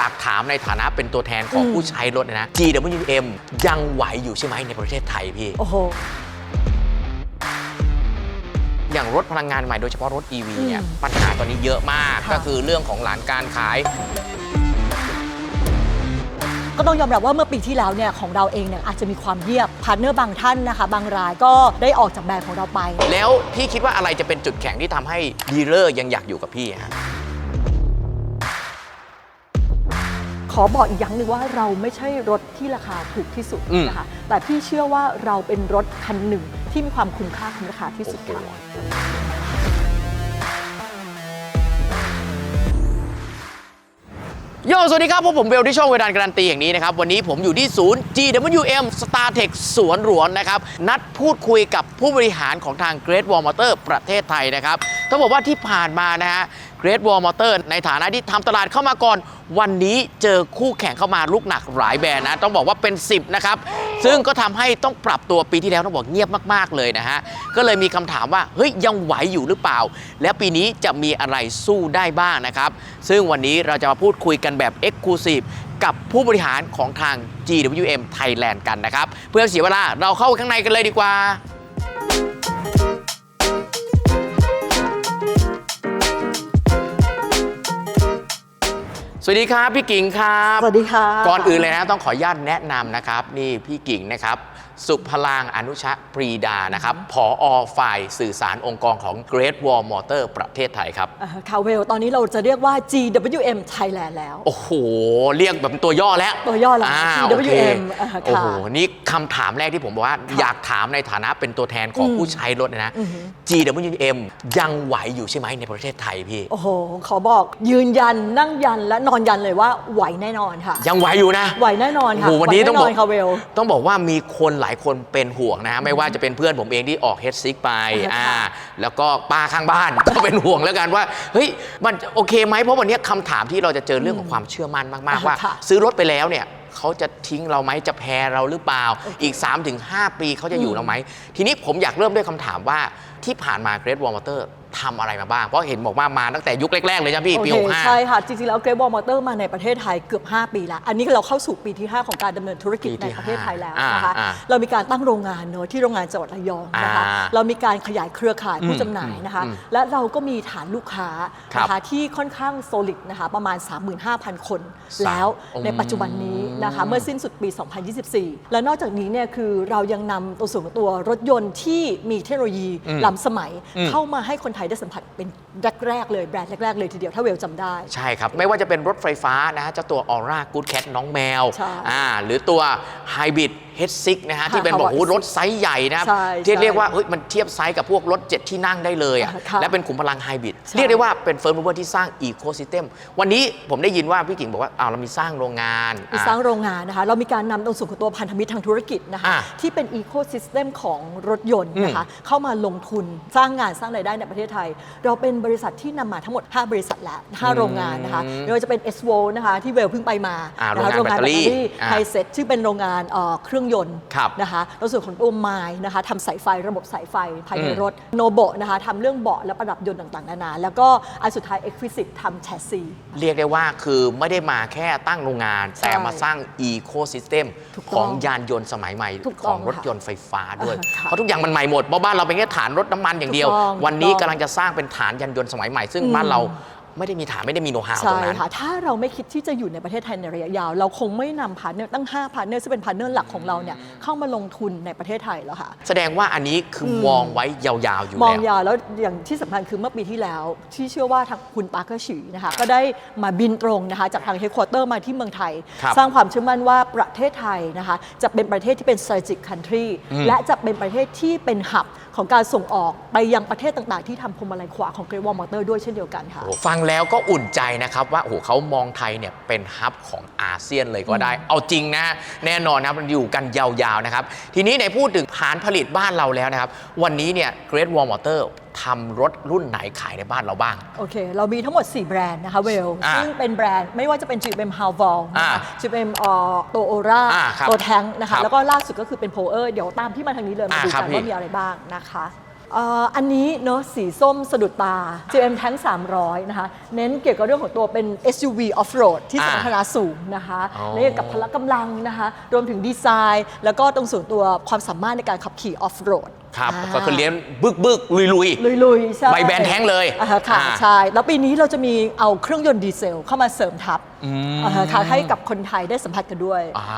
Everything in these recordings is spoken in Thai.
อยากถามในฐานะเป็นตัวแทนของอืมผู้ใช้รถนะ GWM ยังไหวอยู่ใช่ไหมในประเทศไทยพี่ โอ้โห อย่างรถพลังงานใหม่โดยเฉพาะรถ EV เนี่ยอืมปัญหาตอนนี้เยอะมากค่ะก็คือเรื่องของหลานการขาย ก็ต้องยอมรับว่าเมื่อปีที่แล้วเนี่ยของเราเองเนี่ยอาจจะมีความเงียบพาร์ทเนอร์บางท่านนะคะ บางรายก็ได้ออกจากแบรนด์ของเราไป แล้วพี่คิดว่าอะไรจะเป็นจุดแข็งที่ทำให้ดีลเลอร์ยังอยากอยู่กับพี่ฮะ อบอกอีกอย่างหนึ่งว่าเราไม่ใช่รถที่ราคาถูกที่สุดอืม นะคะ แต่พี่เชื่อว่าเราเป็นรถคันหนึ่งที่มีความคุ้มค่าคุ้มราคาที่สุดค่ะ โยสวัสดีครับพบผมเบลที่ช่องเวดานการันตีอย่างนี้นะครับ วันนี้ผมอยู่ที่ศูนย์ GWM StarTech สวนหลวงนะครับ นัดพูดคุยกับผู้บริหารของทาง Great Wall Motor ประเทศไทยนะครับต้องบอกว่าที่ผ่านมานะฮะ Great Wall Motor ในฐานะที่ทำตลาดเข้ามาก่อน วันนี้เจอคู่แข่งเข้ามาลุกหนักหลายแบรนด์นะ ต้องบอกว่าเป็น 10 นะครับ ซึ่งก็ทำให้ต้องปรับตัวปีที่แล้วต้องบอกเงียบมาก ๆ เลยนะฮะ ก็เลยมีคำถามว่า เฮ้ย ยังไหวอยู่หรือเปล่า และปีนี้จะมีอะไรสู้ได้บ้างนะครับ ซึ่งวันนี้เราจะมาพูดคุยกันแบบ e x c l u s i v e กับผู้บริหารของทาง GWM Thailand กันนะครับ เพื่อเสียเวลาเราเข้าข้างในกันเลยดีกว่า สวัสดีครับพี่กิ่งครับ สวัสดีค่ะ ก่อนอื่นเลยนะต้องขออนุญาตแนะนำนะครับ นี่พี่กิ่งนะครับ สุพลางอนุชะปรีดานะครับผออฝ่ายสื่อสารองค์กรของ Great Wall Motor ประเทศไทยครับอ่าค่ะเวล ตอนนี้เราจะเรียกว่า GWM Thailand แล้ว โอ้โห เรียกแบบตัวย่อแล้ว ตัวย่อแล้วา GWM โอเคอ่าค่ะโอ้โห นี่คำถามแรกที่ผมบอกว่า อยากถามในฐานะเป็นตัวแทนของอืมผู้ใช้รถนะอือหือ GWM ยังไหวอยู่ใช่ไหมในประเทศไทยพี่ โอ้โห ขอบอกยืนยันนั่งยันและนอนยันเลยว่าไหวแน่นอนค่ะ ยังไหวอยู่นะ ไหวแน่นอนค่ะโอ้โหวันนี้ไหต้องบอกแค่ะเวลต้องบอกว่ามีคนหลายคนเป็นห่วงนะฮะไม่ว่าจะเป็นเพื่อนผมเองที่ออกเฮดซิกไปค่ะอ่าแล้วก็ป้าข้างบ้าน ก็เป็นห่วงแล้วกันว่าเฮ้ยมันโอเคไหมเพราะวันนี้คำถามที่เราจะเจอเรื่องของความเชื่อมั่นมากๆว่า ค่ะ ซื้อรถไปแล้วเนี่ยเขาจะทิ้งเราไหมจะแพ้เราหรือเปล่าโอเคอีก 3-5ปีเขาจะอยู่อืมเราไหมทีนี้ผมอยากเริ่มด้วยคำถามว่าที่ผ่านมา Great Wall Motor ทำอะไรมาบ้าง เพราะเห็นบอกว่ามาตั้งแต่ยุคแรก ๆ เลยจ้ะพี่โอปีเค65 ใช่ค่ะ จริง ๆ แล้วเกร t วอลมอเตอร์มาในประเทศไทยเกือบ 5 ปีแล้วอันนี้เราเข้าสู่ปีที่ 5 ของการดำเนินธุรกิจปีที่ในประเทศไทยแล้วห้านะคะอ่าเรามีการตั้งโรงงานเนอะที่โรงงานจังหวัดระยองนะคะอ่าเรามีการขยายเครือข่ายผู้อืมจำหน่ายนะคะ อืมและเราก็มีฐานลูกค้าครับนะคะที่ค่อนข้างโซลิดนะคะประมาณ 35,000 คน สามแล้วอืมในปัจจุบันนี้นะคะเมื่อสิ้นสุดปี 2024 และนอกจากนี้เนี่ยคือเรายังนำตัวส่วนของตัวรถยนต์ที่มีเทคโนโลยีอืมล้ำสมัยอืมเข้ามาให้คนไทยได้สัมผัสเป็นแรกๆเลยแบรนด์แรก ๆ เลยทีเดียว ถ้าเวลจำได้ ใช่ครับ ไม่ว่าจะเป็นรถไฟฟ้านะฮะเจ้าตัว Aura Good Cat น้องแมวใช่ อ่าหรือตัว Hybrid H6 นะฮะค่ะที่เป็นบอก Hybrid โอ้โหรถไซส์ใหญ่นะครับใช่ที่ใช่เรียกว่าเฮ้ยมันเทียบไซส์กับพวกรถ 7 ที่นั่งได้เลยอะค่ะและเป็นขุมพลังไฮบริดใช่เรียกได้ว่าเป็นเฟิร์มมูเวอร์ที่สร้างอีโค y ิสเต็มวันนี้ผมได้ยินว่าพี่กิ่งบอกว่าอ้าวเรามีสร้างโรงงานมีอ่าสร้างโรงงานนะคะเรามีการนำตรงส่วนของตัวพันธมิตรทางธุรกิจนะคะอะที่เป็นอีโค y ิสเต็มของรถยนต์นะคะเข้ามาลงทุนสร้างงานสร้างรายได้ในประเทศไทย เราเป็นบริษัทที่นำมาทั้งหมด 5 บริษัทและ5โรงงานนะคะไม่ว่าจะเป็น s v o นะคะที่เวลเพิ่งไปมาอ่านะคะโรงงานแบตเตอรี่อ่าไฮเซ็ตซึ่งเป็นโรงงานเอ่อเครื่องยนต์ครับนะคะแล้วส่วนของตัวไม้นะคะทำสายไฟระบบสายไฟภายในอืมรถโนโบนะคะทำเรื่องเบาะและประดับยนต์ต่างๆนานาแล้วก็อันสุดท้าย e x q u i s i t e ทำแชสซีเรียกได้ว่าคือไม่ได้มาแค่ตั้งโรงงานใช่แต่มาสร้างอีโค y ิสเต็มถูกขต้อองงยานยนต์สมัยใหม่ถูกขต้อองงรถยนต์ไฟฟ้าด้วยอ่าค่ะเพราะทุกอย่างมันใหม่หมดเพราะบ้านเราเป็นแค่ฐานรถน้ำมันอย่างเดียวถูกต้องวันนี้ถูกต้องกำลังจะสร้างเป็นฐานยานยนต์สมัยใหม่ซึ่งอืมบ้านเรา ไม่ได้มีฐานไม่ได้มีโน้ตฮาวตรใช่งนั้น ค่ะ ถ้าเราไม่คิดที่จะอยู่ในประเทศไทยในระยะยาว เราคงไม่นำพาร์ทเนอร์ตั้ง5พาร์ทเนอร์ซึ่งเป็นพาร์ทเนอร์หลักของเราเนี่ยเข้ามาลงทุนในประเทศไทยแล้วค่ะ แสดงว่าอันนี้คืออม มองไว้ยาวๆอยู่มองแล้ว ยาวแล้วอย่างที่สำคัญคือเมื่อปีที่แล้ว ที่เชื่อว่าทางคุณปาร์เกอร์ฉีนะคะก็ได้มาบินตรงนะคะจากทางเฮดค q u เตอร์มาที่เมืองไทย ครับสร้างความเชื่อมั่นว่าประเทศไทยนะคะจะเป็นประเทศที่เป็น strategic country อืมและจะเป็นประเทศที่เป็นหับของการส่งออกไปยังประเทศต่างๆ ที่ทำพวงมาลัยขวาของ Great Wall Motor ด้วยเช่นเดียวกันค่ะ โอ้โหฟังแล้วก็อุ่นใจนะครับว่าโอ้โหเขามองไทยเนี่ยเป็นฮับของอาเซียนเลยก็ได้ เอาจริงนะแน่นอนนะครับมันอยู่กันยาวๆนะครับ ทีนี้ในพูดถึงฐานผลิตบ้านเราแล้วนะครับ วันนี้เนี่ย Great Wall Motor ทำรถรุ่นไหนขายในบ้านเราบ้าง โอเค เรามีทั้งหมด 4 แบรนด์นะคะเวล อ่าซึ่งเป็นแบรนด์ไม่ว่าจะเป็น GM h a v a l อ่านะคะ GM เอ่อตัวโอราอ่าครับตัวแทงนะครัคะ บแล้วก็ล่าสุดก็คือเป็นโพเออร์ เดี๋ยวตามที่มาทางนี้เลย มาอ่าดูครักับนพี่ ว่ามีอะไรบ้างนะคะเอ่ออันนี้เนอะสีส้มสะดุดตา GM Tank 300 นะคะ เน้นเกี่ยวกับเรื่องของตัวเป็น SUV off-road ที่สมรรถนะสูงนะคะอ๋อเน้นกับพละกำลังนะคะ รวมถึงดีไซน์ แล้วก็ตรงส่วนตัวความสามารถในการขับขี่ off-road ครับาก็คือเลี้ยงบึกบึกลุยลุยลุยๆใช่ใบแบนแท้งเลยอ่าค่ะอ่า ใช่ แล้วปีนี้เราจะมีเอาเครื่องยนต์ดีเซลเข้ามาเสริมทับอ่าค่ะให้กับคนไทยได้สัมผัสกันด้วย อ่า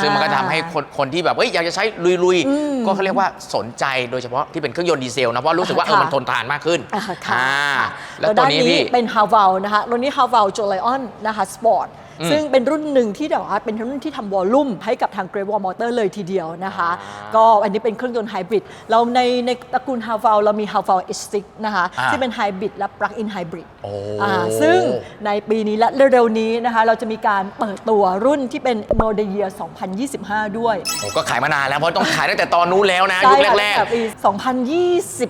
ซึ่งมันก็ทำให้คนคนที่แบบเอ้ยอยากจะใช้ลุยอืมๆก็เขาเรียกว่าสนใจโดยเฉพาะที่เป็นเครื่องยนต์ดีเซลนะเพราะรู้สึกว่าเออค่ะ มันทนทานมากขึ้นอ่าค่ะอ่าค่ะแล้วตัวนี้พี่ เป็น h a v a l นะคะรุ่นนี้ h a v a l j o l i o n นะคะสปอร์ตอืม ซึ่งเป็นรุ่นหนึ่งที่เดี๋ยวว่าเป็นรุ่นที่ทำวอลลุ่มให้กับทาง Great Wall Motor เลยทีเดียวนะคะอ่าก็อันนี้เป็นเครื่องยนต์ไฮบริดเราในในตระกูล h a v a l เรามี h a v a l H6 นะคะอ่า ที่เป็นไฮบริดและ Plug-in Hybrid โอ้ อ่าซึ่งในปีนี้และเร็วๆนี้นะคะ เราจะมีการเปิดตัวรุ่นที่เป็น Model Year 2025 ด้วยโอ้ก็ขายมานานแล้วเพราะต้องขายตั้งแต่ตอนนู้นแล้วนะยุคใช่ค่ะแรก ตั้งแต่ปี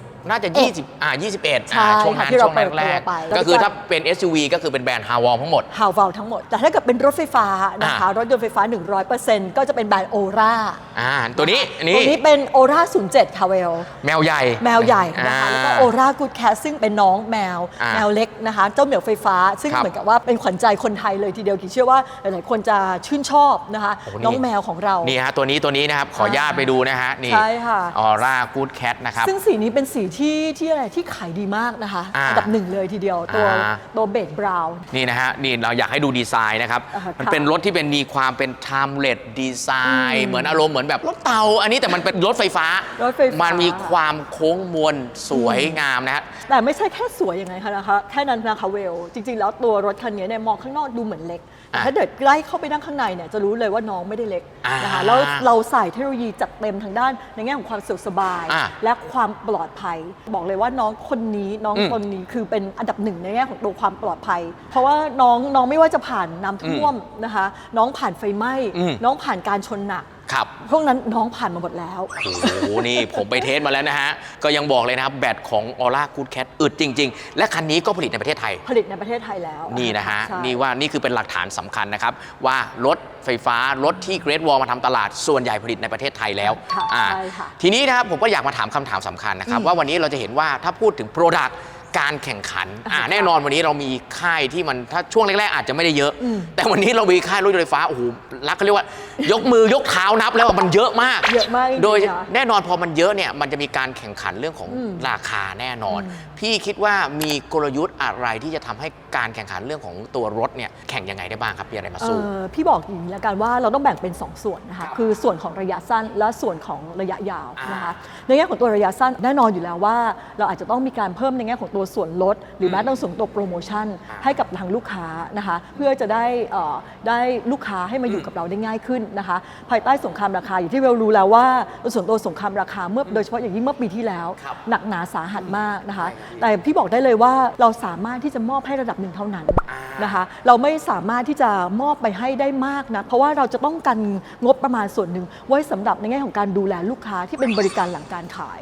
2020ๆ น่าจะ 20 อ่า 21ใช่อ่าช่วงค่ะนั้นที่ช่เราวงเปิดตัวแรกไปๆก็คือถ้าเป็น SUV ก็คือเป็นแบรนด์ฮาวอลทั้งหมด ฮาวเวลทั้งหมด แต่ถ้าเกิดเป็นรถไฟฟ้านะคะ อ่ารถยนต์ไฟฟ้า 100%ก็จะเป็นแบรนด์โอราอ่า ตัวนี้อันตันี้วนี้เป็นโอรา07คาเวล แมวใหญ่แมวใหญ่นะคะแล้วก็อ่าโอรากูดแคสซึ่งเป็นน้องแมว อ่าแมวเล็กนะคะ เจ้าเหมียวไฟฟ้า ซึ่งครับเหมือนกับว่าเป็นขวัญใจคนไทยเลยทีเดียวกี่เชื่อว่าหลายๆคนจะชื่นชอบนะคะ โอ้นี่ น้องแมวของเรา นี่ฮะ ตัวนี้ตัวนี้นะครับ ขออนุญาตไปดูนะฮะ นี่ใช่ค่ะ ออร่ากูดแคทนะครับ ซึ่งสีนี้เป็นสีที่ที่อะไรที่ขายดีมากนะคะอ่าอันดับหนึ่งเลยทีเดียวตัวอ่า ตัวเบดบราวน์ นี่นะฮะนี่เราอยากให้ดูดีไซน์นะครับ อ่าค่ะมันเป็นรถที่เป็นมีความเป็น timeless ดีไซน์ เหมือนอารมณ์เหมือนแบบรถเตา อันนี้แต่มันเป็นรถไฟฟ้ารถไฟฟ้ามั นมีความโค้งมวลสวยงามนะฮะ แต่ไม่ใช่แค่สวยอย่างไงคะนะคะแค่นั้นนะคะเวล จริง ๆ แล้วตัวรถคันนี้เนี่ยมองข้างนอกดูเหมือนเล็กแต่อะ ถ้าเดินใกล้เข้าไปนั่งข้างในเนี่ยจะรู้เลยว่าน้องไม่ได้เล็กอ่านนะคะแล้วเราใส่เทคโนโลยีจัดเต็มทางด้านในแง่ของความสะดวกสบายอะและความปลอดภัย บอกเลยว่าน้องคนนี้น้องอืมคนนี้คือเป็นอันดับหนึ่งในแง่ของตัวความปลอดภัย เพราะว่าน้องน้องไม่ว่าจะผ่านน้ำท่วมนะคะ น้องผ่านไฟไหม้อืมน้องผ่านการชนหนัก ครับ พวกนั้นน้องผ่านมาหมดแล้ว โอ้โห นี่ผมไปเทสมาแล้วนะฮะ ก็ยังบอกเลยนะครับ แบตของออร่ากูดแคทอึดจริง ๆ และคันนี้ก็ผลิตในประเทศไทย ผลิตในประเทศไทยแล้วนี่นะฮะ ใช่ นี่ว่านี่คือเป็นหลักฐานสำคัญนะครับ ว่ารถไฟฟ้ารถที่เกร t วอลมาทำตลาดส่วนใหญ่ผลิตในประเทศไทยแล้วค่ะอ่าใช่ค่ะทีนี้นะครับผมก็อยากมาถามคำถามสำคัญนะครับอืมว่าวันนี้เราจะเห็นว่าถ้าพูดถึง Product การแข่งขันอ่าค่ะแน่นอนวันนี้เรามีค่ายที่มันถ้าช่วงแรกๆอาจจะไม่ได้เยอะอืมแต่วันนี้เรามีค่ายรถยนต์ไฟฟ้าโอ้โหรักเขาเรียกว่า ยกมือยกเท้านับแล้วว่ามันเยอะมาก เยอะมากจริงๆโดยค่ะแน่นอนพอมันเยอะเนี่ยมันจะมีการแข่งขันเรื่องของอืมราคาแน่นอนอืมพี่คิดว่ามีกลยุทธ์อะไรที่จะทำให้การแข่งขันเรื่องของตัวรถเนี่ยแข่งยังไงได้บ้างครับมีอะไรมาสู้ เอ่อพี่บอกอย่างนี้แล้วกันว่าเราต้องแบ่งเป็น 2 ส่วนนะคะคือส่วนของระยะสั้นและส่วนของระยะยาวนะคะในแง่ของตัวระยะสั้นแน่นอนอยู่แล้วว่า เราอาจจะต้องมีการเพิ่มในแง่ของตัวส่วนลด หรือแม้ต้องส่งตัวโปรโมชั่นอ่าให้กับทางลูกค้านะคะเพื่อจะได้เอ่อได้ลูกค้าให้มาอยู่กับเราได้ง่ายขึ้นนะคะภายใต้สงครามราคาอย่างที่เรารู้แล้วว่าส่วนตัวสงครามราคาเมื่อโดยเฉพาะอย่างยิ่งเมื่อปีที่แล้วครับหนักหนาสาหัสมากนะคะ แต่พี่บอกได้เลยว่าเราสามารถที่จะมอบให้ระดับหนึ่งเท่านั้นอ่านนะคะเราไม่สามารถที่จะมอบไปให้ได้มากนะเพราะว่าเราจะต้องกันงบประมาณส่วนหนึ่งไว้สำหรับในแง่ของการดูแลลูกค้าที่เป็นบริการหลังการขาย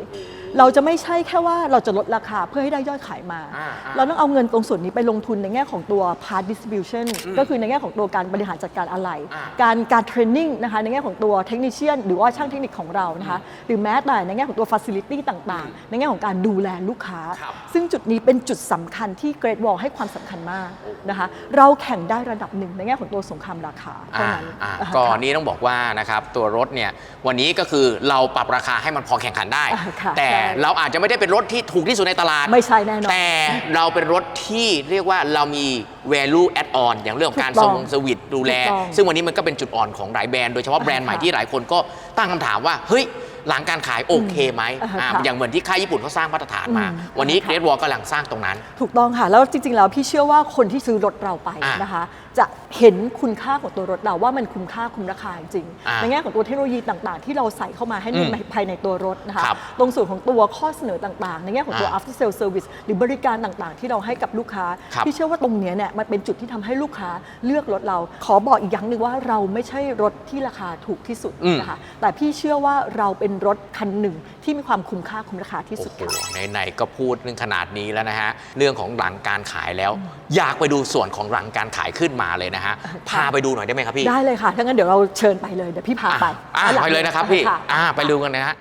เราจะไม่ใช่แค่ว่าเราจะลดราคาเพื่อให้ได้ยอดขายมา อ่าอ่า เราต้องเอาเงินตรงส่วนนี้ไปลงทุนในแง่ของตัว part distribution ก็คือในแง่ของตัวการบริหารจัดการอะไหล่อ่าการการเทรนนิ่งนะคะในแง่ของตัวเทคนิชเชียนหรือว่าช่างเทคนิคของเรานะคะหรือแม้แต่ในแง่ของตัว facility ต่างๆ ในแง่ของการดูแลลูกค้า ครับ ซึ่งจุดนี้เป็นจุดสำคัญที่เกรดวอลให้ความสำคัญมากนะคะเราแข่งได้ระดับหนึ่งในแง่ของตัวสงครามราคาเท่าอ่านั้นอ่าอ่าก็ค่ะนี่ต้องบอกว่านะครับตัวรถเนี่ยวันนี้ก็คือเราปรับราคาให้มันพอแข่งขันได้ อ่าค่ะแต่ใช่ เราอาจจะไม่ได้เป็นรถที่ถูกที่สุดในตลาด ไม่ใช่แน่นอนแต่เราเป็นรถที่เรียกว่าเรามี value add on อย่างเรื่องของการถูกต้ส่องงสวิตดูแล ถูกต้องซึ่งวันนี้มันก็เป็นจุดอ่อนของหลายแบรนด์โดยเฉพาะแบรนด์ใหม่ค่ะที่หลายคนก็ตั้งคำถามว่า เฮ้ย หลังการขายโอเคไหมอ่าอ่าค่ะอย่างเหมือนที่ค่ายญี่ปุ่นเขาสร้างมาตรฐานมา อืมวันนี้ค่ะเกรดวอลกำลังสร้างตรงนั้น ถูกต้องค่ะ แล้วจริงๆ แล้วพี่เชื่อว่าคนที่ซื้อรถเราไปอะนะคะ จะเห็นคุณค่าของตัวรถเราว่ามันคุ้มค่าคุ้มราคาจริงอะในแง่ของตัวเทคโนโลยีต่างๆ ที่เราใส่เข้ามาให้ในอืมภายในตัวรถนะคะครับตรงส่วนของตัวข้อเสนอต่างๆ ในแง่ของตัวอะ after sale service หรือบริการต่างๆ ที่เราให้กับลูกค้าครับพี่เชื่อว่าตรงเนี้ยเนี่ยมันเป็นจุดที่ทำให้ลูกค้าเลือกรถเรา ขอบอกอีกอย่างหนึ่งว่าเราไม่ใช่รถที่ราคาถูกที่สุดอืมนะคะแต่พี่เชื่อว่าเราเป็นรถคันหนึ่งที่มีความคุ้มค่าคุ้มราคาที่สุดโอ้โหค่ะ ไหนๆก็พูดเรื่องขนาดนี้แล้วนะฮะ เรื่องของหลังการขายแล้ว อยากไปดูส่วนของหลังการขายขึ้นมาเลยนะฮะ พาไปดูหน่อยได้ไหมครับพี่ ได้เลยค่ะถ้างั้นเดี๋ยวเราเชิญไปเลยเดี๋ยวพี่พาไปอะด้านหงไปเลยนะครับพี่ค่ะอ่าไปดูกันนะฮะ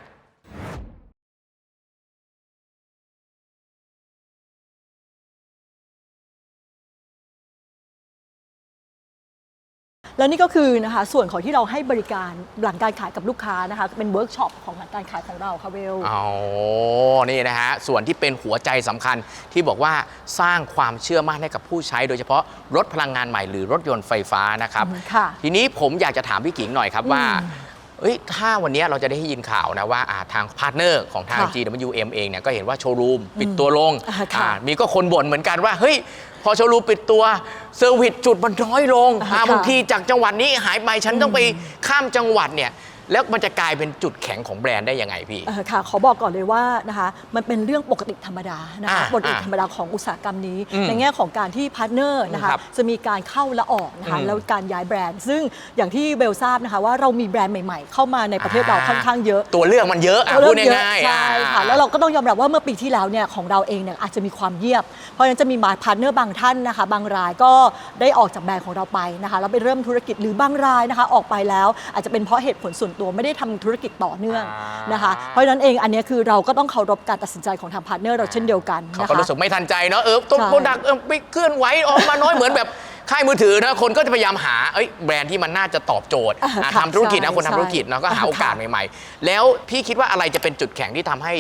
แล้วนี่ก็คือนะคะส่วนของที่เราให้บริการหลังการขายกับลูกค้านะคะเป็นเวิร์กช็อปของหลังการขายของเราค่ะเวลอ๋อนี่นะฮะส่วนที่เป็นหัวใจสำคัญที่บอกว่าสร้างความเชื่อมั่นให้กับผู้ใช้ โดยเฉพาะรถพลังงานใหม่หรือรถยนต์ไฟฟ้านะครับอืมค่ะทีนี้ผมอยากจะถามพี่กิ่งหน่อยครับว่าอืม เอ้ยถ้าวันนี้เราจะได้ยินข่าวนะว่าอ่าทางพาร์ทเนอร์ของทาง ค่ะ GWM เองเนี่ยก็เห็นว่าโชว์รูมปิดตัวลงอ่าค่ะอ่ามีก็คนบ่นเหมือนกันว่า เฮ้ย พอโชว์รูมปิดตัวเซอร์วิสจุดมันน้อยลงอ่าอ่าค่ะบางทีจากจังหวัดนี้หายไปฉันต้องไปข้ามจังหวัดเนี่ย แล้วมันจะกลายเป็นจุดแข็งของแบรนด์ได้ยังไงพี่ เอ่อค่ะขอบอกก่อนเลยว่านะคะมันเป็นเรื่องปกติธรรมดานะคะอ่าปกติอ่าธรรมดาของอุตสาหกรรมนี้ อืมในแง่ของการที่พาร์ทเนอร์นะคะครับจะมีการเข้าและออกนะคะอืมแล้วการย้ายแบรนด์ ซึ่งอย่างที่เบลทราบนะคะว่าเรามีแบรนด์ใหม่ๆ เข้ามาในประเทศเราอ่า ค่อนข้างเยอะ ตัวเลือกมันเยอะอะเริ่พูมดเยอะง่ายๆใช่อ่ค่ะแล้วเราก็ต้องยอมรับว่าเมื่อปีที่แล้วเนี่ยของเราเองเนี่ยอาจจะมีความเยียบ เพราะฉะนั้นจะมีมาพาร์ทเนอร์บางท่านนะคะ บางรายก็ได้ออกจากแบรนด์ของเราไปนะคะแล้วไปเริ่มธุรกิจหรือบางรายนะคะออกไปแล้ว อาจจะเป็นเพราะเหตุผลส่วนตัวไม่ได้ทำธุรกิจต่อเนื่องนะคะ เพราะฉะนั้นเองอันเนี้ยคือเราก็ต้องเคารพการตัดสินใจของทางพาร์ทเนอร์เราเช่นเดียวกันเขานะก็คะ รู้สึกไม่ทันใจเนาะเออตัวใช่ โปรดักต์ไปเคลื่อนไหวออกมาน้อยเหมือนแบบ ค่ายมือถือนะคนก็จะพยายามหาเอ้ยแบรนด์ที่มันน่าจะตอบโจทย์อ่าอะค่ะทำธุรกิจนะใช่คนทำธุรกิจเนาะก็หาใช่โอกาสค่ะ ใหม่ๆ แล้วพี่คิดว่าอะไรจะเป็นจุดแข็งที่ทำให้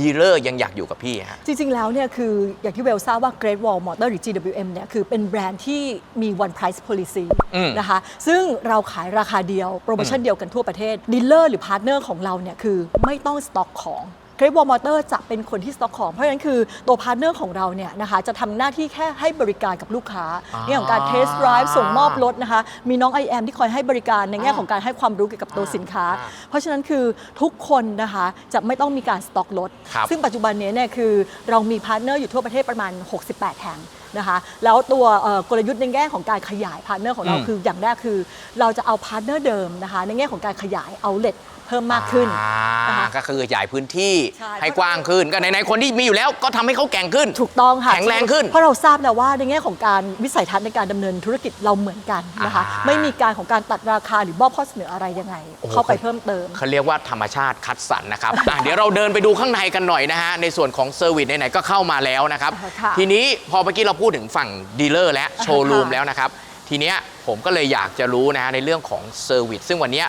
ดีลเลอร์ยังอยากอยู่กับพี่ฮะ จริง ๆ แล้วเนี่ยคืออย่างที่เวลทราบว่า Great Wall Motor หรือ GWM เนี่ยคือเป็นแบรนด์ที่มี one price policy อืมนะคะ ซึ่งเราขายราคาเดียว โปรโมชั่นเดียวกันทั่วประเทศดีลเลอร์หรือพาร์ทเนอร์ของเราเนี่ยคือไม่ต้องสต็อกของ Great Wall Motor จะเป็นคนที่สต็อกของ เพราะฉะนั้นคือตัวพาร์ทเนอร์ของเราเนี่ยนะคะจะทำหน้าที่แค่ให้บริการกับลูกค้าอ่าในของการเทสต์ไดรฟ์ส่งมอบรถนะคะ มีน้อง i อที่คอยให้บริการในแง่ของการให้ความรู้เกี่ยวกับตัวสินค้า อ่าเพราะฉะนั้นคือทุกคนนะคะจะไม่ต้องมีการสต็อกรถ ครับซึ่งปัจจุบันนี้เนี่ยคือเรามีพาร์ทเนอร์อยู่ทั่วประเทศประมาณ 68 แห่งนะคะแล้วตัวเอ่อกลยุทธ์ในแง่ของการขยายพาร์ทเนอร์ของเราอืม คืออย่างแรกคือเราจะเอาพาร์ทเนอร์เดิมนะคะในแง่ของการขยายเอาเล t เพิ่มมากขึ้นอ่านะคะ ก็คือขยายพื้นที่ใช่ ให้กว้างขึ้น ก็ไหนๆคนที่มีอยู่แล้วก็ทำให้เขาแกร่งขึ้น ถูกต้องค่ะแข็งแรงขึ้นเพราะเราทราบแล้วว่าในแง่ของการวิสัยทัศน์ในการดำเนินธุรกิจเราเหมือนกันนะคะ อ่าไม่มีการของการตัดราคาหรือมอบข้อเสนออะไรยังไง โอ้โห เข้าไปเพิ่มเติม เขาเรียกว่าธรรมชาติคัดสรรนะครับอะเดี๋ยวเราเดินไปดูข้างในกันหน่อยนะฮะ ในส่วนของเซอร์วิสไหนๆก็เข้ามาแล้วนะครับ ค่ะทีนี้พอเมื่อกี้เราพูดถึงฝั่งดีลเลอร์และโชว์รูมค่ะ แล้วนะครับ ทีเนี้ยผมก็เลยอยากจะรู้นะฮะในเรื่องของเซอร์วิสซึ่งวันเนี้ย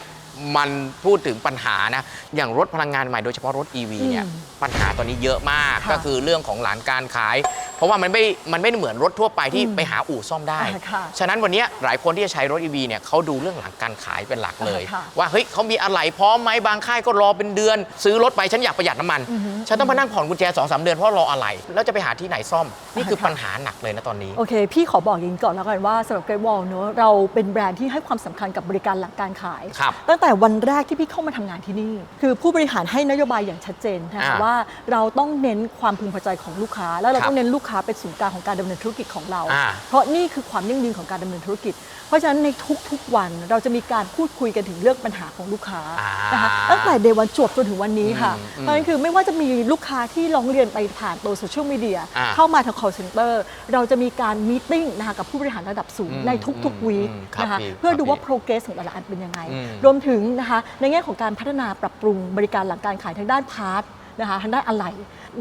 มันพูดถึงปัญหานะ อย่างรถพลังงานใหม่โดยเฉพาะรถ EV เนี่ยอืมปัญหาตอนนี้เยอะมากค่ะก็คือเรื่องของหลานการขาย เพราะว่ามันไม่มันไม่เหมือนรถทั่วไปที่อืมไปหาอู่ซ่อมได้อ่าค่ะฉะนั้นวันเนี้ยหลายคนที่จะใช้รถ EV เนี่ยเขาดูเรื่องหลังการขายเป็นหลักเลยค่ะว่าเฮ้ยเขามีอะไรพร้อมไหมบางค่ายก็รอเป็นเดือน ซื้อรถไปฉันอยากประหยัดน้ำมันอือฮึฉันต้องมานั่งผ่อนกุญแจ2อสเดือนเพราะรออะไรแล้วจะไปหาที่ไหนซ่อมนี่คือค่ะปัญหาหนักเลยนะตอนนี้โอเคพี่ขอบอกอย่างนี้ก่อนแล้วกันว่าสำหรับ Great Wall เนอะเราเป็นแบรนด์ที่ให้ความสำคัญกับบริการหลังการขายครับตั้งแต่วันแรกที่พี่เข้ามาทำงานที่นี่ คือผู้บริหารให้นโยบายอย่างชัดเจนนะอ่าคะว่าเราต้องเน้นความพึงพอใจของลูกค้า แล้วเราครับต้องเน้นลูกค้าเป็นศูนย์กลางของการดำเนินธุรกิจของเราอ่าเพราะนี่คือความยั่งยืนของการดำเนินธุรกิจ เพราะฉะนั้นในทุกๆวันเราจะมีการพูดคุยกันถึงเรื่องปัญหาของลูกค้าอ่านนะคะตั้งแต่เดวันจวบจนถึงวันนี้ค่ะอืมอืมเพราะฉะนั้นคือไม่ว่าจะมีลูกค้าที่ร้องเรียนไปผ่านตัวโซเชียลมีเดียอ่าเข้ามาทาง call center เราจะมีการมีติ้งนะคะกับผู้บริหารระดับสูงอืมในทุกอืมๆวีคอืมครับนะคะพี่เพื่อดูว่าครับพี่ progress ของแต่ละอันเป็นยังไงอืมรวมถึงนะคะในแง่ของการพัฒนาปรับปรุงบริการหลังการขายทางด้านพาร์ทนะคะทางด้านอะไหล่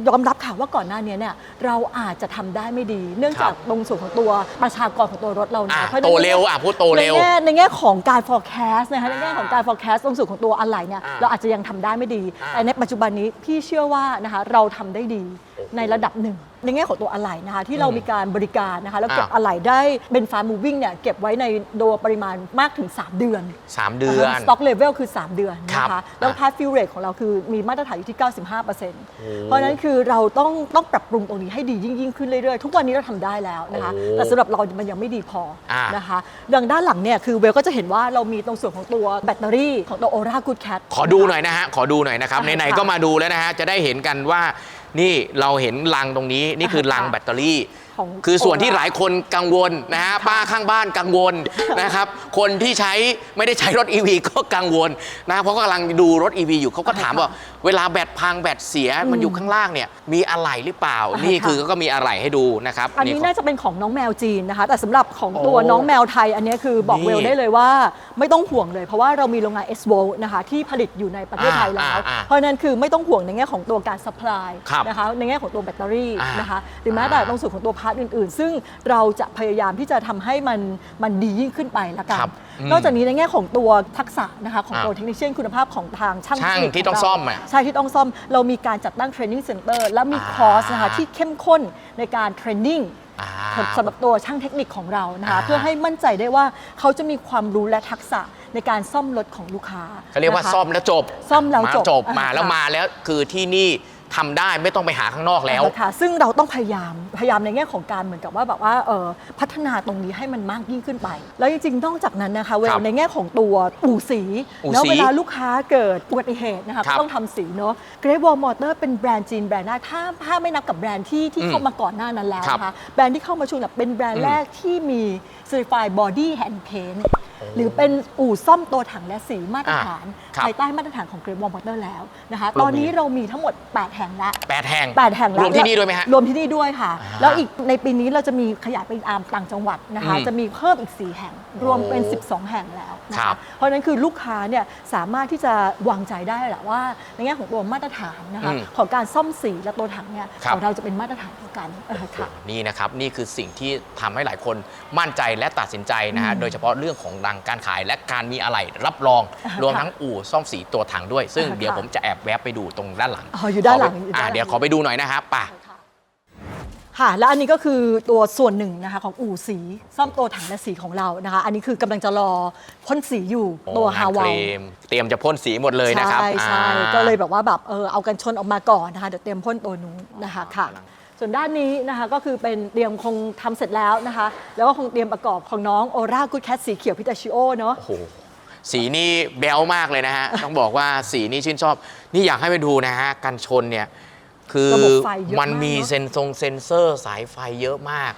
ยอมรับค่ะว่าก่อนหน้านี้เนี่ยเราอาจจะทำได้ไม่ดี เนื่องจากครับตรงส่วนของตัวประชากรของตัวรถเราอะนะพาะฉะโตนั้นเร็วอะพูดโตเร็วในแง่ในแง่ของการ forecast นะคะในแง่ของการ forecast ตรงส่วนของตัวอะไหล่เนี่ยอ่าเราอาจจะยังทำได้ไม่ดีอ่าแต่ในปัจจุบันนี้พี่เชื่อว่านะคะเราทำได้ดีโอ้โหในระดับหนึ่ง ในแง่ของตัวอะไหล่นะคะที่เราอืมมีการบริการนะคะแล้วเก็บอ่าอะไหล่ได้เป็นฟาร์ม moving เนี่ยเก็บไว้ในโดยปริมาณมากถึง 3 เดือนสามเดือน สต็อกเลเวลคือ 3 เดือนนะครัคะบแล้วอะพา s ฟิลเรทของเราคือมีมาตรฐานอยู่ที่ 95%เพราะฉะนั้นคือเราต้องต้องปรับปรุงตรงนี้ให้ดียิ่งยิ่งขึ้นเรื่อยๆ ทุกวันนี้เราทำได้แล้วนะคะโอ้แต่สำหรับเรามันยังไม่ดีพออะนะคะดังด้านหลังเนี่ยคือเวลก็จะเห็นว่าเรามีตรงส่วนของตัวแบตเตอรี่ของตัว Aura Good Cat ขอดูหน่อยนะฮะ ขอดูหน่อยนะครับอ่าไหนค่ะๆก็มาดูแล้วนะฮะ จะได้เห็นกันว่า นี่เราเห็นลังตรงนี้นี่คือลังค่ะแบตเตอรี่ของคือส่วนที่ Aura หลายคนกังวลนะฮะป้าข้างบ้านกังวลนะครับ คนที่ใช้ไม่ได้ใช้รถ EV ก็กังวลนะเพราะกำลังดูรถ EV อยู่เขาก็ถามว่า เวลาแบตพังแบตเสียมันอยู่ข้างล่างเนี่ยมีอะไรหรือเปล่าอ่านี่ค่ะคือก็มีอะไรให้ดูนะครับ อันนี้ขงน่าจะเป็นของน้องแมวจีนนะคะ แต่สำหรับของตัวโอ้น้องแมวไทย อันนี้คือบอกนี่เวลได้เลยว่าไม่ต้องห่วงเลย เพราะว่าเรามีโรงงาน s v o นะคะที่ผลิตอยู่ในประเทศไทยแล้วอ่าอ่าเพราะฉะนั้นคือไม่ต้องห่วงในแง่ของตัวการ supply ครับนะคะในแง่ของตัวแบตเตอรี่อ่านนะคะหรือแม้แต่ตรงส่วนของตัวพาร์ทอื่น ๆ ซึ่งเราจะพยายามที่จะทำให้มันมันดียิ่งขึ้นไปละกันครับอืมนอกจากนี้ในแง่ของตัวทักษะนะคะของอ่าตัวเทคนิคเชียนคุณภาพของทางช่างช่างเทคนิคที่ต้องขเราซ่อมอะใช่ที่ต้องซ่อม เรามีการจัดตั้งเทรนนิ่งเซ็นเตอร์และมีอ่าคอร์สนะคะที่เข้มข้นในการเทรนนิ่งอ่าสำหรับตัวช่างเทคนิคของเรานะคะอ่าเพื่อให้มั่นใจได้ว่าเขาจะมีความรู้และทักษะในการซ่อมรถของลูกค้าเขาเรียกว่านะคะซ่อมแล้วจบ ซ่อมแล้วาจบจบอ่ามาแล้วค่ะมาแล้วคือที่นี่ ทำได้ไม่ต้องไปหาข้างนอกแล้วค่ะซึ่งเราต้องพยายามพยายามในแง่ของการเหมือนกับว่าแบบว่าเอ่อพัฒนาตรงนี้ให้มันมากยิ่งขึ้นไป แล้วจริงๆนอกจากนั้นนะคะเวครัลาบในแง่ของตัวอู่สีอู่เนาะสีเวลาลูกค้าเกิดอุบัติเหตุนะคะครัก็บต้องทำสีเนาะ Great Wall Motor เป็นแบรนด์จีนแบรนด์แรกถ้าถ้าไม่นับกับแบรนด์ที่ที่อืมเข้ามาก่อนหน้านั้นแล้วครับนะคะแบรนด์ที่เข้ามาชูแบบเป็นแบรนอืด์มแรกที่มี Certified Body Hand Paint หรือเป็นอู่ซ่อมตัวถังและสีมาตรฐานครับภายใต้มาตรฐานของ Great Wall Motor แล้วนะคะเรามีตอนนี้เรามีทั้งหมด 8 แห่งแล้วแปดแห่งแปดแห่งแล้วรวมที่นี่ด้วยไหมฮะรวมที่นี่ด้วยค่ะ อ่าแล้วอีกในปีนี้เราจะมีขยายไปตามต่างจังหวัดนะคะ อืมจะมีเพิ่มอีก 4 แห่ง รวมเป็น 12 แห่งแล้วนะครัคะบเพราะฉะนั้นคือลูกค้าเนี่ยสามารถที่จะวางใจได้แหละว่าในแง่ของตัวมาตรฐานนะคะอืมของการซ่อมสีและตัวถังเนี่ยครับ ของเราจะเป็นมาตรฐานเดียวกันเออค่ะ นี่นะครับ นี่คือสิ่งที่ทำให้หลายคนมั่นใจและตัดสินใจนะฮะอืมโดยเฉพาะเรื่องของดังการขายและการมีอะไรรับรองอ่ารวมค่ะทั้งอู่ซ่อมสีตัวถังด้วย ซึ่งอ่าเดี๋ยวค่ะผมจะแอบแวบไปดูตรงด้านหลังอ๋ออยู่ด้านหลังขไปอยู่ด้านหลัอ่างเดี๋ยวขอไปดูหน่อยนะครับป่ะ ค่ะ และอันนี้ก็คือตัวส่วนหนึ่งนะคะของอู่สีซ่อมตัวถังและสีของเรานะคะ อันนี้คือกำลังจะรอพ่นสีอยู่ตัวโอ้งนฮาวาเคลมเตรียมจะพ่นสีหมดเลยนะครับใช่ใช่อ่าก็เลยแบบว่าแบบเออเอากันชนออกมาก่อนนะคะเดี๋ยวเตรียมพ่นตัวนู้นนะคะค่ะ กำลัง ส่วนด้านนี้นะคะก็คือเป็นเตรียมคงทำเสร็จแล้วนะคะ แล้วก็คงเตรียมประกอบของน้องโอรากูดแคทสีเขียวพิตาชิโอเนาะ โอ้โหสีนี่แบลมากเลยนะฮะ ต้องบอกว่าสีนี่ชื่นชอบ นี่อยากให้ไปดูนะฮะกันชนเนี่ย คือระบบไฟเยอะมันมีมากเนอะเซนทรงเซนเซอร์สายไฟเยอะมาก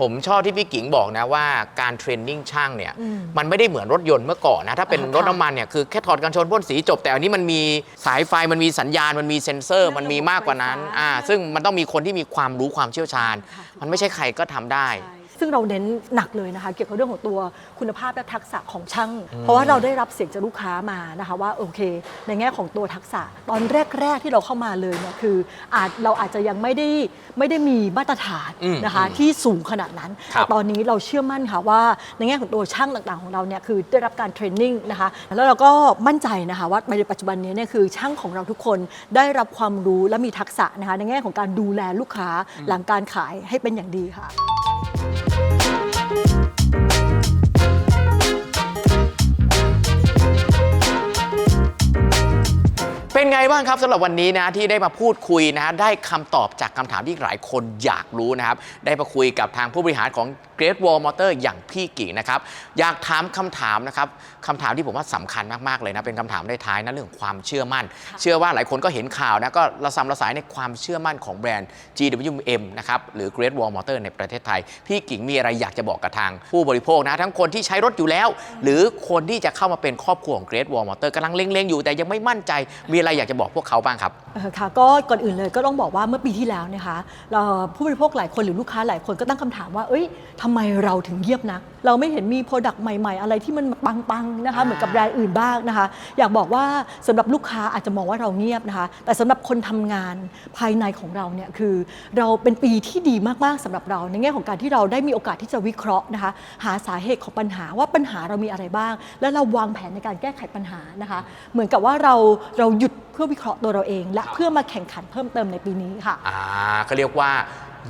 ผมชอบที่พี่กิ่งบอกนะว่าการเทรนนิ่งช่างเนี่ยอืมมันไม่ได้เหมือนรถยนต์เมื่อก่อนนะถ้าเป็นอ่าค่ะรถน้ำมันเนี่ยคือแค่ถอดกันชนพ่นสีจบ แต่อันนี้มันมีสายไฟมันมีสัญญาณมันมีเซ็นเซอร์มันมีมากกว่านั้นอ่าซึ่งมันต้องมีคนที่มีความรู้ความเชี่ยวชาญค่ะมันไม่ใช่ใครก็ทำได้ ซึ่งเราเน้นหนักเลยนะคะ เกี่ยวกับเรื่องของตัวคุณภาพและทักษะของช่าง เพราะว่าเราได้รับเสียงจากลูกค้ามานะคะว่าโอเค ในแง่ของตัวทักษะ ตอนแรก ๆ ที่เราเข้ามาเลยเนี่ยคืออาจเราอาจจะยังไม่ได้ไม่ได้มีมาตรฐานอืมนะคะอืมที่สูงขนาดนั้นครับ แต่ตอนนี้เราเชื่อมั่นค่ะว่า ในแง่ของตัวช่างต่างๆของเราเนี่ยคือได้รับการเทรนนิ่งนะคะแล้วเราก็มั่นใจนะคะว่าในปัจจุบันนี้เนี่ยคือช่างของเราทุกคนได้รับความรู้และมีทักษะนะคะในแง่ของการดูแลลูกค้าหลังการขายให้เป็นอย่างดีค่ะ เป็นไงบ้างครับสำหรับวันนี้นะที่ได้มาพูดคุยนะฮะได้คำตอบจากคำถามที่หลายคนอยากรู้นะครับ ได้มาคุยกับทางผู้บริหารของ Great Wall Motor อย่างพี่กิ่งนะครับ อยากถามคำถามนะครับคำถามที่ผมว่าสำคัญมากๆเลยนะเป็นคำถามได้ท้ายนะเรื่องของความเชื่อมั่น เชื่อว่าหลายคนก็เห็นข่าวนะก็ระสำระสายในความเชื่อมั่นของแบรนด์ GWM นะครับหรือ Great Wall Motor ในประเทศไทย พี่กิ่งมีอะไรอยากจะบอกกับทาง ผู้บริโภคนะทั้งคนที่ใช้รถอยู่แล้ว หรือคนที่จะเข้ามาเป็นครอบครัวของ Great Wall Motor กำลังเล็งๆอยู่แต่ยังไม่มั่นใจมีอะไรอยากจะบอกพวกเขาบ้างครับเออค่ะก็ก่อนอื่นเลยก็ต้องบอกว่าเมื่อปีที่แล้วนะคะเราผู้บริโภคหลายคนหรือลูกค้าหลายคนก็ตั้งคำถามว่าเอ้ยทำไมเราถึงเงียบนักเราไม่เห็นมีโปรดักต์ใหม่ ๆ อะไรที่มันปังๆนะคะเหมือนกับแบรนด์อื่นบ้างนะคะ อยากบอกว่าสำหรับลูกค้าอาจจะมองว่าเราเงียบนะคะ แต่สำหรับคนทำงานภายในของเราเนี่ยคือเราเป็นปีที่ดีมากๆสำหรับเรา ในแง่ของการที่เราได้มีโอกาสที่จะวิเคราะห์นะคะ หาสาเหตุของปัญหาว่าปัญหาเรามีอะไรบ้าง และเราวางแผนในการแก้ไขปัญหานะคะ เหมือนกับว่าเราเราหยุดเพื่อวิเคราะห์ตัวเราเอง และเพื่อมาแข่งขันเพิ่มเติมในปีนี้ค่ะอ่าก็เรียกว่า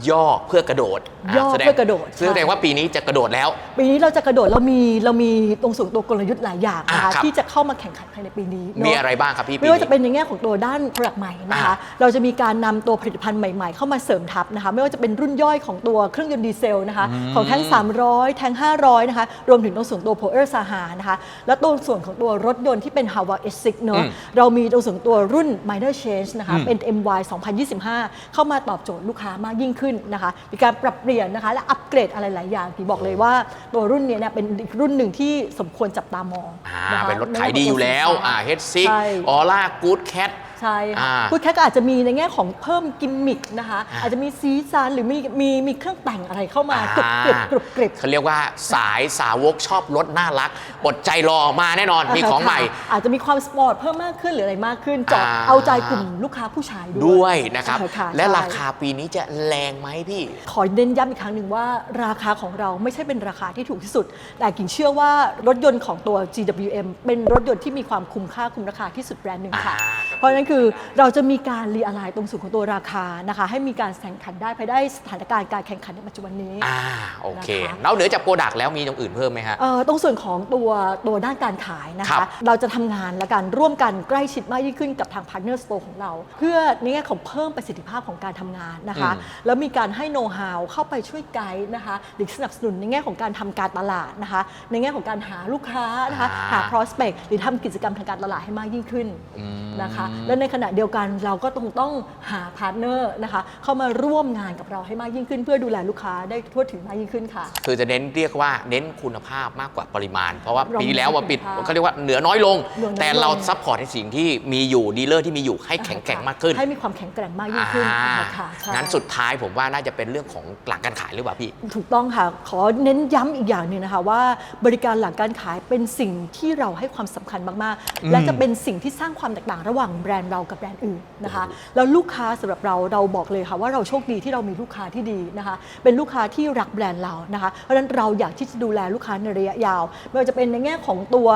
ย่อเพื่อกระโดดย่อแสงเพื่อกระโดดซึ่งแสดงใช่ ว่าปีนี้จะกระโดดแล้ว ปีนี้เราจะกระโดดเรามีเรามีตรงส่วนตัวกลยุทธ์หลายอย่างนะอ่าคะครับ ที่จะเข้ามาแข่งขันภายในปีนี้เนมีอะไรบ้างครับพี่ปีไม่ว่านี้จะเป็นในแง่ของตัวด้านผลิตใหม่นะคะ อ่าเราจะมีการนำตัวผลิตภัณฑ์ใหม่ๆ เข้ามาเสริมทับนะคะ ไม่ว่าจะเป็นรุ่นย่อยของตัวเครื่องยนต์ดีเซลนะคะ ของแท้ง 300 แท้ง 500 นะคะ รวมถึงตรงส่วนตัวโพเออร์ซาฮานะคะ และตรงส่วนของตัวรถยนต์ที่เป็น h a w a S6 เนอะอืมเรามีตรงส่วนตัวรุ่น minor change นะคะอืมเป็น MY 2025 เข้ามาตอบโจทย์ลูกค้ามากยิ่งขึ้นนะคะ มีการปรับเปลี่ยนนะคะ และอัปเกรดอะไรหลายอย่างที่บอกเลยว่าตัวรุ่นเนี้เนี่ยเป็นอีกรุ่นหนึ่งที่สมควรจับตามองอ่านะคะเป็นรถขายดีอยู่แล้วอ่าเฮดซิกใช่ ออร่ากู๊ดแคท ใช่ค่ะ อ่าพูดแค่ก็อาจจะมีในแง่ของเพิ่มกิมมิคนะคะอ่าอาจจะมีสีสันหรือมีมีมีเครื่องแต่งอะไรเข้ามากรุบอ่ากริบกรุบกริบ เขาเรียกว่าสายสาวกชอบรถน่ารักอดใจรอมาแน่นอนมีของใหม่ค่ะอาจจะมีความสปอร์ตเพิ่มมากขึ้นหรืออะไรมากขึ้นเจาะอ่า เอาใจกลุ่มลูกค้าผู้ชายด้วยด้วยนะครับค่ะและใช่ราคาปีนี้จะแรงไหมพี่ ขอเน้นย้ำอีกครั้งหนึ่งว่า ราคาของเราไม่ใช่เป็นราคาที่ถูกที่สุด แต่กิ่งเชื่อว่ารถยนต์ของตัว GWM เป็นรถยนต์ที่มีความคุ้มค่าคุ้มราคาที่สุดแบรนด์หนึ่งค่ะ อ่า เพราะฉะนั้นคือเราจะมีการรีอ l ไลน์ตรงส่วนของตัวราคานะคะ ให้มีการแข่งขันได้ภายใต้สถานการณ์การแข่งขันในปัจจุบันนี้ อ่าโอเค นะคะนอกเหนือจากโปรดักต์แล้วมีตรงอื่นเพิ่มไหมฮะ เอ่อตรงส่วนของตัวตัวด้านการขายนะครัคะ บเราจะทำงานและการร่วมกันใกล้ชิดมากยิ่งขึ้นกับทางพาร์ทเนอร์สโตร์ของเรา เพื่อในแง่ของเพิ่มประสิทธิภาพของการทำงานนะคะ อืมแล้วมีการให้โน้ตฮาวเข้าไปช่วยไกด์นะคะหรือสนับสนุนในแง่ของการทำการตลาดนะคะ ในแง่ของการหาลูกค้านะคะอ่า หา prospect หรือทำกิจกรรมทางการตลาดให้มากยิ่งขึ้น อืม นะคะและในขณะเดียวกันเราก็ต้องต้องหาพาร์ทเนอร์นะคะเข้ามาร่วมงานกับเราให้มากยิ่งขึ้น เพื่อดูแลลูกค้าได้ทั่วถึงมากยิ่งขึ้นค่ะ คือจะเน้นเรียกว่าเน้นคุณภาพมากกว่าปริมาณ เพราะว่าเราปีที่แล้วว่าปิดคุณภาพเขาเรียกว่าเหนือน้อยลง เหลือน้อยลง แต่เราซัพพอร์ตในสิ่งที่มีอยู่ดีลเลอร์ที่มีอยู่ให้แข็งแกร่งมากขึ้นให้มีความแข็งแกร่งมากยิ่งขึ้นอ่าค่ะใช่ งั้นสุดท้ายผมว่าน่าจะเป็นเรื่องของหลังการขายหรือเปล่าพี่ ถูกต้องค่ะ ขอเน้นย้ำอีกอย่างหนึ่งนะคะว่าบริการหลังการขายเป็นสิ่งที่เราให้ความสำคัญมาก ๆ และจะเป็นสิ่งที่สร้างความแตกต่างระหว่างแบรนด์เรากับแบรนด์อื่นนะคะแล้วลูกค้าสำหรับเราเราบอกเลยค่ะว่าเราโชคดีที่เรามีลูกค้าที่ดีนะคะเป็นลูกค้าที่รักแบรนด์เรานะคะเพราะฉะนั้นเราอยากที่จะดูแลลูกค้าในระยะยาวไม่ว่าจะเป็นในแง่ของตัว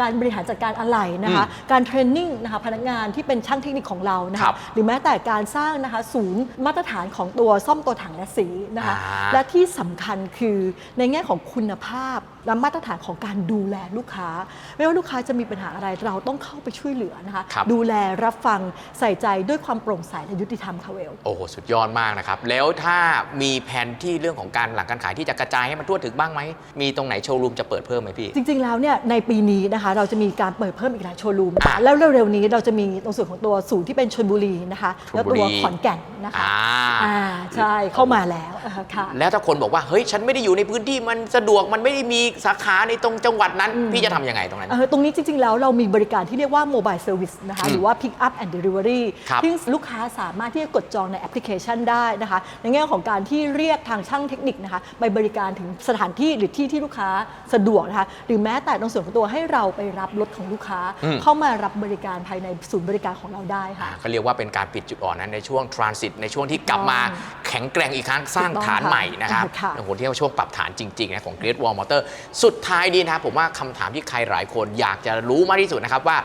การบริหารจัดการอะไหล่นะคะการเทรนนิ่งนะคะพนักงานที่เป็นช่างเทคนิคของเรานะครัคะบหรือแม้แต่การสร้างนะคะศูนย์มาตรฐานของตัวซ่อมตัวถังและสีนะคะอ่าและที่สำคัญคือในแง่ของคุณภาพและมาตรฐานของการดูแลลูกค้า ไม่ว่าลูกค้าจะมีปัญหาอะไรเราต้องเข้าไปช่วยเหลือนะคะครับดูแลรับฟังใส่ใจด้วยความโปร่งใสและยุติธรรมค่ะเวล โอ้โหสุดยอดมากนะครับ แล้วถ้ามีแผนที่เรื่องของการหลังการขายที่จะกระจายให้มันทั่วถึงบ้างไหม มีตรงไหนโชว์รูมจะเปิดเพิ่มไหมพี่ จริง ๆ แล้วเนี่ยในปีนี้นะคะเราจะมีการเปิดเพิ่มอีกหลายโชว์รูมนะคะอะแล้วเร็วๆนี้เราจะมีตรงส่วนของตัวศูนย์ที่เป็นชลบุรีนะคะชลแล้วบุรีตัวขอนแก่นนะคะอ่า อ่าใช่เข้ามาแล้วอ่าค่ะ แล้วถ้าคนบอกว่า เฮ้ย ฉันไม่ได้อยู่ในพื้นที่มันสะดวกมันไม่ได้มีสาขาในตรงจังหวัดนั้น พี่จะทำยังไงตรงนั้น เออตรงนี้จริง ๆ แล้วเรามีบริการที่เรียกว่า Mobile Service นะคะอืมหรือว่า Pick up and Delivery ครับซึ่งลูกค้าสามารถที่จะกดจองในแอปพลิเคชันได้นะคะ ในแง่ของการที่เรียกทางช่างเทคนิคนะคะไปบริการถึงสถานที่หรือที่ที่ลูกค้าสะดวกนะคะหรือแม้แต่ตรงส่วนของตัวให้เราไปรับรถของลูกค้า อืม เข้ามารับบริการภายในศูนย์บริการของเราได้ค่ะ เขาเรียกว่าเป็นการปิดจุดอ่อนนั้นในช่วงทรานสิตในช่วงที่กลับมาแข็งแกร่งอีกครั้งสร้างฐานใหม่นะครับถูกต้องค่ะ โอ้โหที่เรียกว่าช่วงปรับฐานจริงๆนะของ Great Wall Motor สุดท้ายดีนะครับผมว่าคำถามที่ใครหลายคนอยากจะรู้มากที่สุดนะครับว่า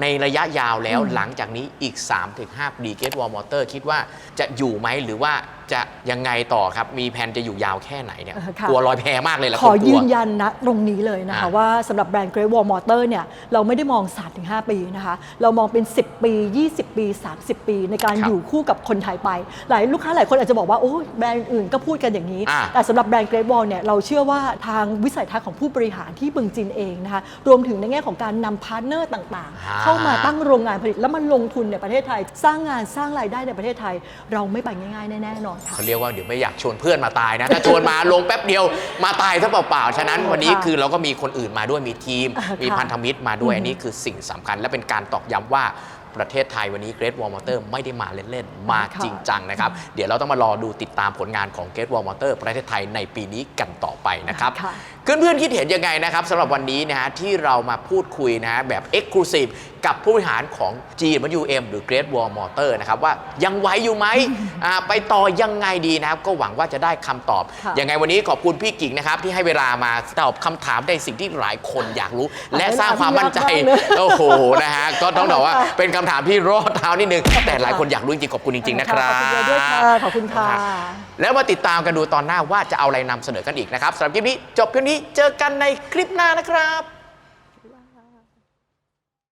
ในระยะยาวแล้วหลังจากนี้อีก 3-5 ปี Great Wall Motor คิดว่าจะอยู่ไหมหรือว่า จะยังไงต่อครับ มีแผนจะอยู่ยาวแค่ไหนเนี่ยเออค่ะ กลัวลอยแพมากเลยละขอคนกลัยืวนยันนะตรงนี้เลยนะคะ อะว่าสำหรับแบรนด์ Great Wall Motor เนี่ยเราไม่ได้มอง 3-5 ปีนะคะ เรามองเป็น 10 ปี 20 ปี 30 ปี ในการครับอยู่คู่กับคนไทยไป หลายลูกค้าหลายคนอาจจะบอกว่าโอ้ยแบรนด์อื่นก็พูดกันอย่างนี้ อะ แต่สำหรับแบรนด์ Great Wall เนี่ยเราเชื่อว่าทางวิสัยทัศน์ของผู้บริหารที่เมืองจีนเองนะคะรวมถึงในแง่ของการนำพาร์ทเนอร์ต่างอ่าๆเข้ามาตั้งโรงงานผลิตแล้วมันลงทุนในประเทศไทย สร้างงานสร้างรายได้ในประเทศไทย เราไม่ไปง่ายๆแน่ๆนอนค่ะเขาเรียกว่าเดี๋ยวไม่อยากชวนเพื่อนมาตายนะถ้าชวนมาลงแป๊บเดียวมาตายซะเปล่าๆฉะนั้นวันนี้ค่ะคือเราก็มีคนอื่นมาด้วยมีทีมอ่ามีค่ะพันธมิตรมาด้วยอืมอันนี้คือสิ่งสำคัญและเป็นการตอกย้ำว่า ประเทศไทยวันนี้ Great Wall Motor ไม่ได้มาเล่นๆ มาค่ะจริงจังนะครับ เดี๋ยวเราต้องมารอดูติดตามผลงานของ Great Wall Motor ประเทศไทยในปีนี้กันต่อไปนะครับค่ะเพื่อนๆคิดเห็นยังไงนะครับสำหรับวันนี้นะฮะที่เรามาพูดคุยนะฮะแบบ Exclusive กับผู้บริหารของ GWM หรือ Great Wall Motor นะครับว่ายังไหวอยู่ไหมอ่าไปต่อยังไงดีนะครับ ก็หวังว่าจะได้คำตอบค่ะยังไงวันนี้ขอบคุณพี่กิ่งนะครับ ที่ให้เวลามาตอบคำถามในสิ่งที่หลายคนอยากรู้ และสร้างความมั่นใจเวลาที่ยากมากเลยโอ้โหนะฮะก็ต้องบอกว่าค่ะเป็นคำถามที่รอดเท้านิดนึงแต่หลายคนอยากรู้จริงๆขอบคุณจริงๆนะครับ ขอบคุณด้วยค่ะขอบคุณค่ะ แล้วมาติดตามกันดูตอนหน้าว่าจะเอาอะไรนำเสนอกันอีกนะครับสำหรับคลิปนี้จบเพียงนี้เจอกันในคลิปหน้านะครับ